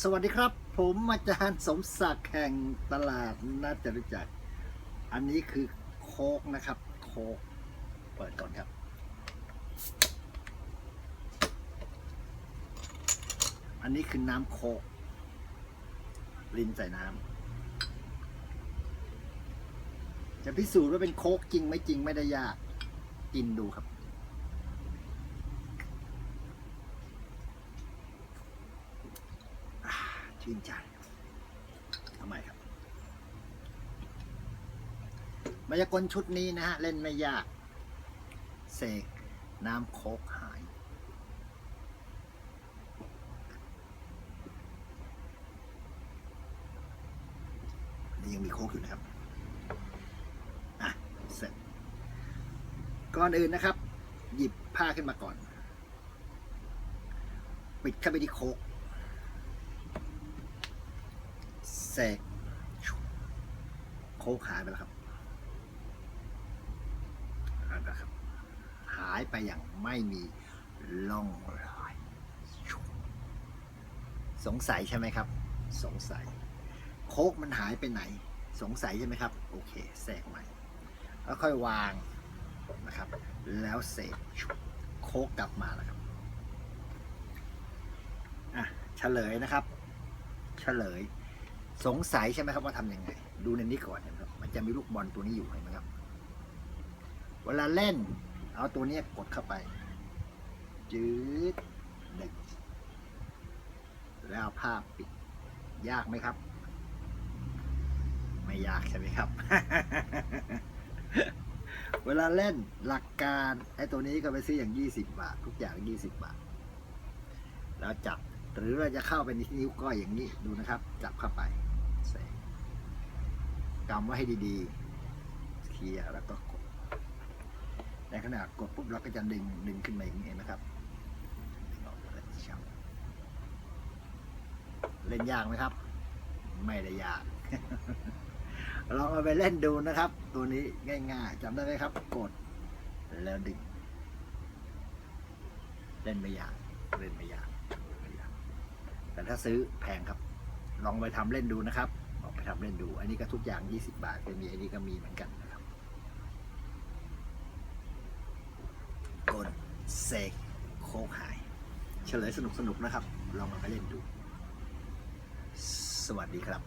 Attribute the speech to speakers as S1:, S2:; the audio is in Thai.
S1: สวัสดีครับ ผมอาจารย์สมศักดิ์แห่งตลาดนัดจรุจักรอันนี้คือโคกนะครับ โคกเปิดก่อนครับ อันนี้คือน้ำโคก ลินใส่น้ำจะพิสูจน์ว่าเป็นโคกจริงไม่จริงไม่ได้ยาก กินดูครับ ชื่นใจทำไมครับ มายากลชุดนี้นะฮะ เล่นไม่ยาก เสกน้ำโคกหาย นี่ยังมีโคกอยู่นะครับ อะ เสร็จ ก่อนอื่นนะครับ หยิบผ้าขึ้นมาก่อน ปิดเข้าไปที่โคก เสกโคกหายไปแล้วครับนะครับ หายไปอย่างไม่มีล่องรอย สงสัยใช่ไหมครับ สงสัย โคกมันหายไปไหน สงสัยใช่ไหมครับ โอเคแสกใหม่แล้วค่อยวางนะครับ แล้วเสกโคกกลับมาแล้วครับอะเฉลยนะครับ เฉลย สงสัยใช่ไหมครับว่าทำยังไง ดูในนี้ก่อนนะครับ มันจะมีลูกบอลตัวนี้อยู่เห็นไหมครับ เวลาเล่น เอาตัวนี้กดเข้าไป จืดหนึ่งแล้วเอาผ้าปิด ยากไหมครับ ไม่ยากใช่ไหมครับ เวลาเล่นหลักการไอ้ตัวนี้ก็ไปซื้ออย่างยี่สิบบาท ทุกอย่างยี่สิบบาท แล้วจับ หรือเราจะเข้าไปในนิ้วก้อยอย่างนี้ดูนะครับ จับเข้าไปใส่กำไว้ให้ดีๆเคลียร์แล้วก็กดในขณะกดปุ๊บเราก็จะดึงดึงขึ้นมาอย่างนี้นไหมครับเล่นยากไหมครับ ไม่ได้ยากลองเอาไปเล่นดูนะครับ ตัวนี้ง่ายๆจำได้ไหมครับ กดแล้วดึง เล่นไม่ยากเล่นไม่ยาก ถ้าซื้อแพงครับ ลองไปทำเล่นดูนะครับลองไปทำเล่นดู อันนี้ก็ทุกอย่าง 20 บาทก็มีอันนี้ก็มีเหมือนกันนะครับกดเสกโคกหาย เฉลยสนุกๆนะครับ ลองมาไปเล่นดู สวัสดีครับ